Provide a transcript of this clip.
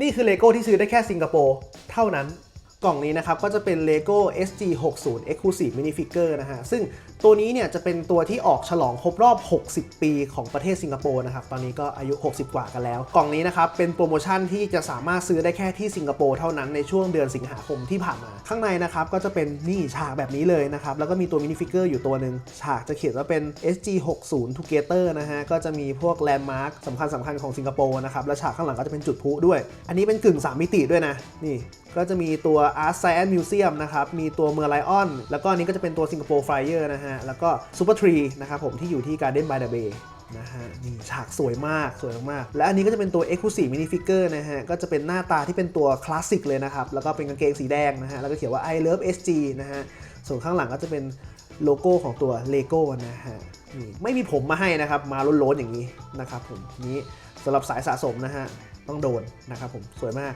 นี่คือเลโก้ที่ซื้อได้แค่สิงคโปร์เท่านั้น กล่องนี้นะครับก็จะเป็น LEGO SG60 Exclusive Minifigure นะฮะ ซึ่งตัวนี้เนี่ยจะเป็นตัวที่ออกฉลองครบรอบ 60 ปีของประเทศสิงคโปร์นะครับ ตอนนี้ก็อายุ 60 กว่ากันแล้ว กล่องนี้นะครับเป็นโปรโมชั่นที่จะสามารถซื้อได้แค่ที่สิงคโปร์เท่านั้นในช่วงเดือนสิงหาคมที่ผ่านมา ข้างในนะครับก็จะเป็นนี่ฉากแบบนี้เลยนะครับ แล้วก็มีตัวมินิฟิกเกอร์อยู่ตัวหนึ่งฉากจะเขียนว่าเป็น SG60 Together นะฮะ ก็จะมีพวกแลนด์มาร์คสำคัญสำคัญๆของสิงคโปร์นะครับ และฉากข้างหลังก็จะเป็นจุดพลุด้วย อันนี้เป็นกึ่ง 3 มิติด้วยนะ นี่ก็จะมีตัว Art Science Museum นะครับ มีตัวเมอร์ไลออน แล้วก็อันนี้ก็จะเป็นตัวสิงคโปร์ไฟเออร์นะฮะแล้วก็ Super Tree นะครับผมที่อยู่ที่ Garden by the Bay นะฮะนี่ฉากสวยมากสวยมาก และอันนี้ก็จะเป็นตัว Exclusive Minifigure นะฮะ ก็จะเป็นหน้าตาที่เป็นตัวคลาสสิกเลยนะครับ แล้วก็เป็นกางเกงสีแดงนะฮะ แล้วก็เขียนว่า I love SG นะฮะ ส่วนข้างหลังก็จะเป็นโลโก้ของตัว LEGO นะฮะนี่ไม่มีผมมาให้นะครับ มาล้นๆอย่างนี้นะครับผมนี้สำหรับสายสะสมนะฮะ ต้องโดนนะครับผมสวยมาก